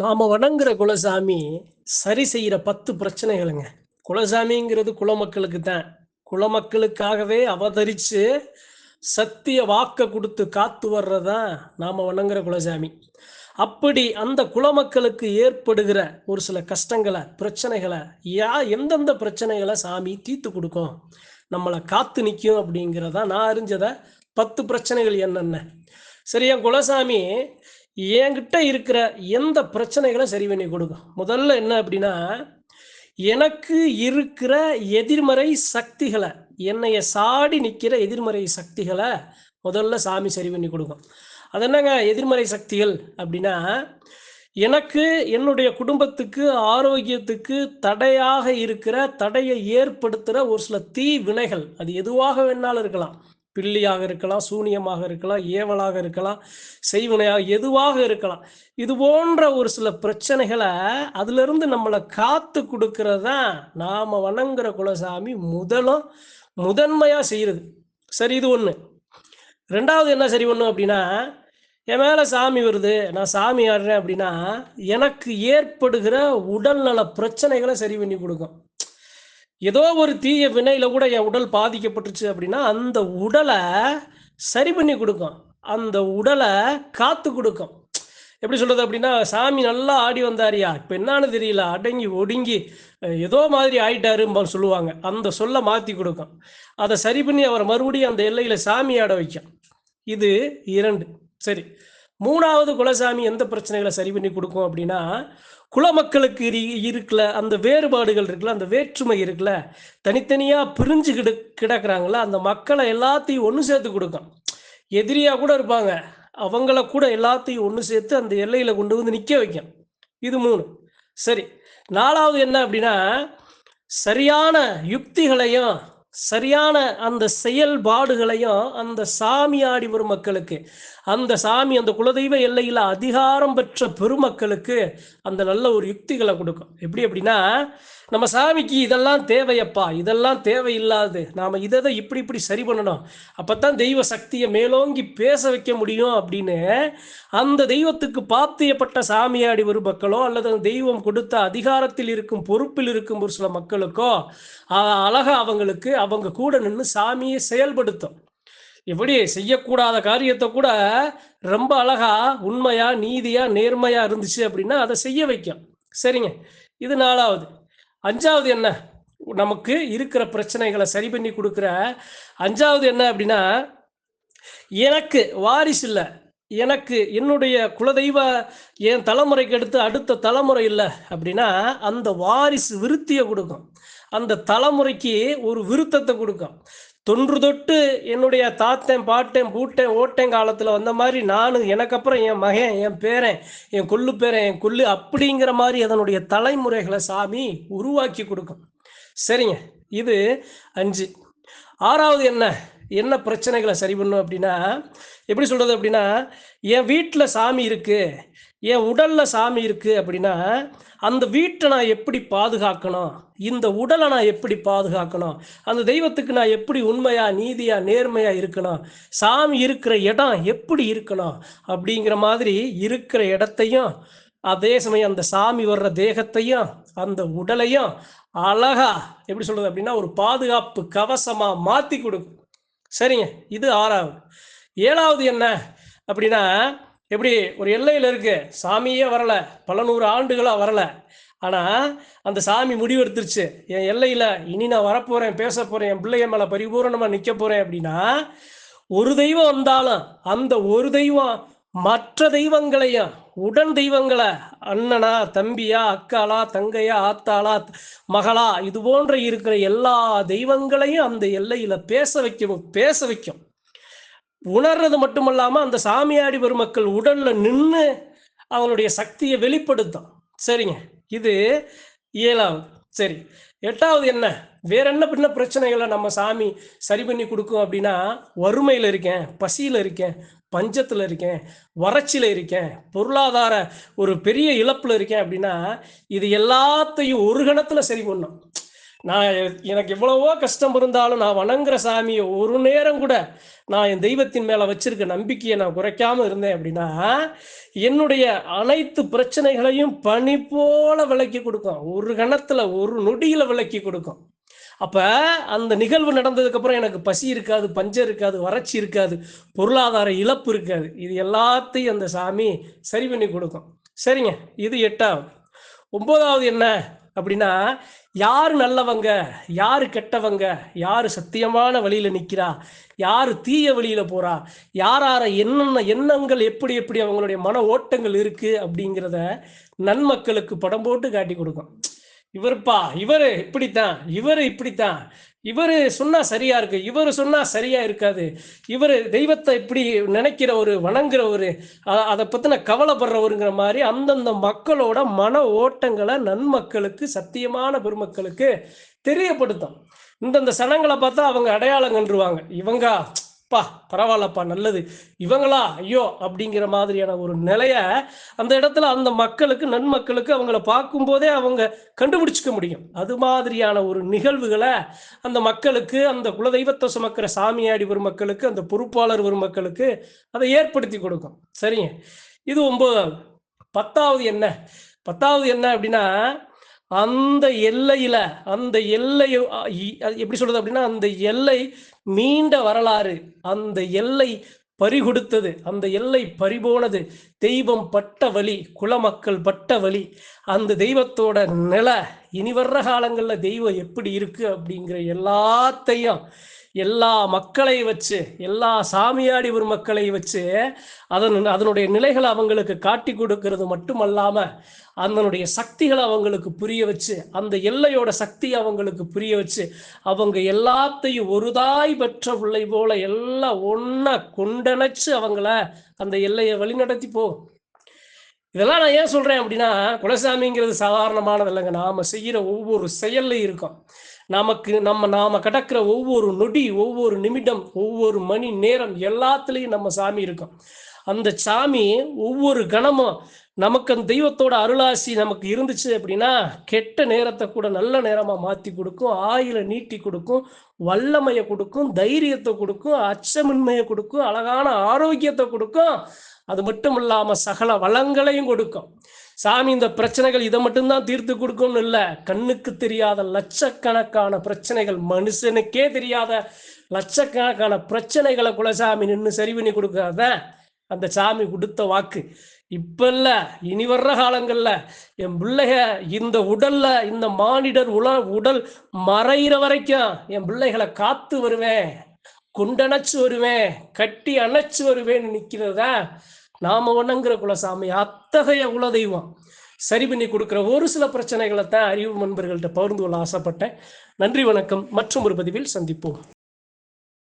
நாம் வணங்குற குலசாமி சரி செய்கிற பத்து பிரச்சனைகளுங்க. குலசாமிங்கிறது குலமக்களுக்கு தான். குலமக்களுக்காகவே அவதரித்து சத்திய வாக்க கொடுத்து காத்து வர்றதான் நாம் வணங்குற குலசாமி. அப்படி அந்த குலமக்களுக்கு ஏற்படுகிற ஒரு சில கஷ்டங்களை பிரச்சனைகளை யா எந்தெந்த பிரச்சனைகளை சாமி தீர்த்து கொடுக்கும்? நம்மளை காத்து நிற்கும் அப்படிங்கிறத நான் அறிஞ்சதை பத்து பிரச்சனைகள் என்னென்ன? சரி என் குலசாமி என்கிட்ட இருக்கிற எந்த பிரச்சனைகளை சரி பண்ணி கொடுக்கும். முதல்ல என்ன அப்படின்னா எனக்கு இருக்கிற எதிர்மறை சக்திகளை என்னைய சாடி நிற்கிற எதிர்மறை சக்திகளை முதல்ல சாமி சரி பண்ணி கொடுக்கும். அது என்னங்க? எதிர்மறை சக்திகள் அப்படின்னா எனக்கு என்னுடைய குடும்பத்துக்கு ஆரோக்கியத்துக்கு தடையாக இருக்கிற தடையை ஏற்படுத்துகிற ஒரு சில தீ வினைகள் அது எதுவாக வேணாலும் இருக்கலாம். பில்லியாக இருக்கலாம் சூனியமாக இருக்கலாம் ஏவலாக இருக்கலாம் செய்வினையாக எதுவாக இருக்கலாம். இது போன்ற ஒரு சில பிரச்சனைகளை அதிலிருந்து நம்மளை காத்து கொடுக்கறதான் நாம் வணங்குற குலசாமி முதலும் முதன்மையாக செய்கிறது சரி இது ஒன்று ரெண்டாவது என்ன சரி பண்ணும் அப்படின்னா என் மேலே சாமி வருது நான் சாமி ஆடுறேன் அப்படின்னா எனக்கு ஏற்படுகிற உடல்நல பிரச்சனைகளை சரி பண்ணி கொடுக்கும். ஏதோ ஒரு தீய வினையில கூட என் உடல் பாதிக்கப்பட்டுச்சு அப்படின்னா அந்த உடலை சரி பண்ணி கொடுக்கும். அந்த உடலை காத்து கொடுக்கும். எப்படி சொல்றது அப்படின்னா சாமி நல்லா ஆடி வந்தாரியா? இப்போ என்னன்னு தெரியல. அடங்கி ஒடுங்கி ஏதோ மாதிரி ஆயிட்டாருன்னு சொல்லுவாங்க. அந்த சொல்ல மாற்றி கொடுக்கும். அதை சரி பண்ணி அவரை மறுபடியும் அந்த எல்லையில சாமி ஆட வைக்கும். இது இரண்டு. சரி. மூணாவது குலசாமி எந்த பிரச்சனைகளை சரி பண்ணி கொடுக்கும் அப்படின்னா குலமக்களுக்கு இரு- இருக்குல்ல அந்த வேறுபாடுகள் இருக்குல்ல அந்த வேற்றுமை இருக்குல்ல தனித்தனியாக பிரிஞ்சு கிட கிடக்குறாங்களா அந்த மக்களை எல்லாத்தையும் ஒன்று சேர்த்து கொடுக்கும். எதிரியாக கூட இருப்பாங்க. அவங்கள கூட எல்லாத்தையும் ஒன்று சேர்த்து அந்த எல்லையில் கொண்டு வந்து நிற்க வைக்கும். இது மூணு. சரி. நாலாவது என்ன அப்படின்னா சரியான யுக்திகளையும் சரியான அந்த செயல்பாடுகளையும் அந்த சாமியாடி வரும் மக்களுக்கு அந்த சாமி அந்த குலதெய்வ எல்லையில் அதிகாரம் பெற்ற பெருமக்களுக்கு அந்த நல்ல ஒரு யுக்திகளை கொடுக்கும். எப்படி அப்படின்னா நம்ம சாமிக்கு இதெல்லாம் தேவையப்பா இதெல்லாம் தேவையில்லாது நாம் இதை தான் இப்படி இப்படி சரி பண்ணணும். அப்பதான் தெய்வ சக்தியை மேலோங்கி பேச வைக்க முடியும் அப்படின்னு அந்த தெய்வத்துக்கு பாத்தியப்பட்ட சாமியாடி ஒரு மக்களோ அல்லது அந்த தெய்வம் கொடுத்த அதிகாரத்தில் இருக்கும் பொறுப்பில் இருக்கும் ஒரு சில மக்களுக்கோ அழகாக அவங்களுக்கு அவங்க கூட நின்று சாமியை செயல்படுத்தும். எப்படி செய்யக்கூடாத காரியத்தை கூட ரொம்ப அழகா உண்மையா நீதியா நேர்மையா இருந்துச்சு அப்படின்னா அதை செய்ய வைக்கும். சரிங்க. இது நாலாவது. அஞ்சாவது என்ன? நமக்கு இருக்கிற பிரச்சனைகளை சரி பண்ணி கொடுக்குற அஞ்சாவது என்ன அப்படின்னா எனக்கு வாரிசு இல்லை. எனக்கு என்னுடைய குலதெய்வ என் தலைமுறைக்கு அடுத்து அடுத்த தலைமுறை இல்லை அப்படின்னா அந்த வாரிசு விருத்தியை கொடுக்கும். அந்த தலைமுறைக்கு ஒரு விருத்தத்தை கொடுக்கும். தொன்று தொட்டு என்னுடைய தாத்தன் பாட்டன் பூட்டன் ஓட்டன் காலத்தில் வந்த மாதிரி நான் எனக்கு அப்புறம் என் மகன் என் பேரன் என் கொள்ளு பேரன் என் கொள்ளு அப்படிங்கிற மாதிரி அதனுடைய தலைமுறைகளை சாமி உருவாக்கி கொடுக்கும். சரிங்க இது அஞ்சு. ஆறாவது என்ன? என்ன பிரச்சனைகளை சரி பண்ணும் அப்படின்னா எப்படி சொல்கிறது அப்படின்னா என் வீட்டில் சாமி இருக்குது என் உடலில் சாமி இருக்குது அப்படின்னா அந்த வீட்டை நான் எப்படி பாதுகாக்கணும்? இந்த உடலை நான் எப்படி பாதுகாக்கணும்? அந்த தெய்வத்துக்கு நான் எப்படி உண்மையாக நீதியாக நேர்மையாக இருக்கணும்? சாமி இருக்கிற இடம் எப்படி இருக்கணும்? அப்படிங்கிற மாதிரி இருக்கிற இடத்தையும் அதே சமயம் அந்த சாமி வர்ற தேகத்தையும் அந்த உடலையும் அழகா எப்படி சொல்றது அப்படின்னா ஒரு பாதுகாப்பு கவசமா மாத்தி கொடுக்கும். சரிங்க இது ஆறாவது. ஏழாவது என்ன அப்படின்னா எப்படி ஒரு எல்லையில் இருக்கு. சாமியே வரலை. பல நூறு ஆண்டுகளாக வரலை. ஆனால் அந்த சாமி முடிவெடுத்துருச்சு. என் எல்லையில் இனி நான் வரப்போகிறேன் பேச போகிறேன் என் பிள்ளைய மேலே பரிபூரணமாக நிற்க போகிறேன் அப்படின்னா ஒரு தெய்வம் வந்தாலும் அந்த ஒரு தெய்வம் மற்ற தெய்வங்களையும் உடன் தெய்வங்களை அண்ணனா தம்பியா அக்காளா தங்கையா ஆத்தாளா மகளா இது போன்ற இருக்கிற எல்லா தெய்வங்களையும் அந்த எல்லையில பேச வைக்கும் பேச வைக்கும். உணர்றது மட்டுமல்லாம அந்த சாமியாடி பெருமக்கள் உடல்ல நின்று அவங்களுடைய சக்தியை வெளிப்படுத்தும். சரிங்க. இது ஏழாவது. சரி. எட்டாவது என்ன? வேற என்ன பின்ன பிரச்சனைகளை நம்ம சாமி சரி பண்ணி கொடுக்கும் அப்படின்னா வறுமையில் இருக்கேன் பசியில் இருக்கேன் பஞ்சத்தில் இருக்கேன் வறட்சியில் இருக்கேன் பொருளாதார ஒரு பெரிய இழப்பில் இருக்கேன் அப்படின்னா இது எல்லாத்தையும் ஒரு கணத்தில் சரி பண்ணும் நான் எனக்கு எவ்வளவோ கஷ்டம் இருந்தாலும் நான் வணங்குற சாமியை ஒரு நேரம் கூட நான் என் தெய்வத்தின் மேல வச்சிருக்க நம்பிக்கையை நான் குறைக்காம இருந்தேன் அப்படின்னா என்னுடைய அனைத்து பிரச்சனைகளையும் பனி போல விலக்கி கொடுக்கும். ஒரு கணத்துல ஒரு நொடியில விலக்கி கொடுக்கும். அப்ப அந்த நிகழ்வு நடந்ததுக்கு அப்புறம் எனக்கு பசி இருக்காது பஞ்சம் இருக்காது வறட்சி இருக்காது பொருளாதார இழப்பு இருக்காது. இது எல்லாத்தையும் அந்த சாமி சரி பண்ணி கொடுக்கும். சரிங்க இது எட்டாவது ஒன்பதாவது என்ன? அப்படின்னா யார் நல்லவங்க? யார் கெட்டவங்க? யார் சத்தியமான வழியில நிற்கிறா யார் தீய வழியில போறா? யாரார என்னென்ன எண்ணங்கள் எப்படி எப்படி அவங்களுடைய மன ஓட்டங்கள் இருக்கு அப்படிங்கிறத நன்மக்களுக்கு படம் போட்டு காட்டி கொடுக்கும். இவர்ப்பா இவர் இப்படித்தான் இவர் இப்படித்தான். இவர் சொன்னா சரியா இருக்கு. இவர் சொன்னா சரியா இருக்காது. இவர் தெய்வத்தை இப்படி நினைக்கிற ஒரு வணங்குற ஒரு அதை பத்தின கவலைப்படுறவருங்கிற மாதிரி அந்தந்த மக்களோட மன ஓட்டங்களை நன்மக்களுக்கு சத்தியமான பெருமக்களுக்கு தெரியப்படுத்தும். இந்தந்த சனங்களை பார்த்தா அவங்க அடையாளம் கண்டுருவாங்க. இவங்க பா பரவாயில்லப்பா நல்லது. இவங்களா? ஐயோ அப்படிங்கிற மாதிரியான ஒரு நிலைய அந்த இடத்துல அந்த மக்களுக்கு நன்மக்களுக்கு அவங்கள பார்க்கும்போதே அவங்க கண்டுபிடிச்சிக்க முடியும். அது மாதிரியான ஒரு நிகழ்வுகளை அந்த மக்களுக்கு அந்த குலதெய்வத்தை சுமக்கிற சாமியாடி பெருமக்களுக்கு அந்த பொறுப்பாளர் பெருமக்களுக்கு அதை ஏற்படுத்தி கொடுக்கும். சரிங்க. இது ஒன்பதாவது. பத்தாவது என்ன? பத்தாவது என்ன அப்படின்னா அந்த எல்லையில அந்த எல்லை எப்படி சொல்றது அப்படின்னா அந்த எல்லை மீண்ட வரலாறு அந்த எல்லை பறிகொடுத்தது அந்த எல்லை பறிபோனது தெய்வம் பட்ட வழி குலமக்கள் பட்ட வழி அந்த தெய்வத்தோட நிலை இனி வர்ற காலங்களில் தெய்வம் எப்படி இருக்கு அப்படிங்கிற எல்லாத்தையும் எல்லா மக்களை வச்சு எல்லா சாமியாடி ஒரு மக்களை வச்சு அதன் அதனுடைய நிலைகளை அவங்களுக்கு காட்டி கொடுக்கறது மட்டுமல்லாம அதனுடைய சக்திகளை அவங்களுக்கு புரிய வச்சு அந்த எல்லையோட சக்தி அவங்களுக்கு புரிய வச்சு அவங்க எல்லாத்தையும் ஒருதாய் பெற்ற பிள்ளை போல எல்லாம் ஒண்ணா கொண்டணைச்சு அவங்கள அந்த எல்லையை வழிநடத்தி போகும் இதெல்லாம் நான் ஏன் சொல்றேன் அப்படின்னா குலசாமிங்கிறது சாதாரணமானது இல்லைங்க நாம செய்யற ஒவ்வொரு செயல்லையும் இருக்கும். நமக்கு நம்ம நாம கடக்கிற ஒவ்வொரு நொடி ஒவ்வொரு நிமிடம் ஒவ்வொரு மணி நேரம் எல்லாத்துலேயும் நம்ம சாமி இருக்கும். அந்த சாமி ஒவ்வொரு கணமும் நமக்கு அந்த தெய்வத்தோட அருளாசி நமக்கு இருந்துச்சு அப்படின்னா கெட்ட நேரத்தை கூட நல்ல நேரமாக மாற்றி கொடுக்கும் ஆயில நீட்டி கொடுக்கும் வல்லமையை கொடுக்கும் தைரியத்தை கொடுக்கும் அச்சமின்மையை கொடுக்கும் அழகான ஆரோக்கியத்தை கொடுக்கும். அது மட்டும் இல்லாமல் சகல வளங்களையும் கொடுக்கும். சாமி இந்த பிரச்சனைகள் இதை மட்டும்தான் தீர்த்து கொடுக்கும்னு இல்லை. கண்ணுக்கு தெரியாத லட்சக்கணக்கான பிரச்சனைகள் மனுஷனுக்கே தெரியாத லட்சக்கணக்கான பிரச்சனைகளை குலசாமி நின்று சரி பண்ணி கொடுக்காத. அந்த சாமி கொடுத்த வாக்கு. இப்ப இல்ல இனி வர்ற காலங்கள்ல என் பிள்ளைக இந்த உடல்ல இந்த மானிடர் உல உடல் மறையிற வரைக்கும் என் பிள்ளைகளை காத்து வருவேன். குண்டணைச்சு வருவேன். கட்டி அணைச்சு வருவேன்னு நிக்கிறதா? நாம வணங்குற குலசாமி அத்தகைய குலதெய்வம் சரி பண்ணி கொடுக்குற ஒரு சில பிரச்சனைகளை தான் அறிவு நண்பர்கள்ட்ட பகிர்ந்து கொள்ள ஆசைப்பட்டேன். நன்றி வணக்கம். மற்றும் ஒரு பதிவில் சந்திப்போம்.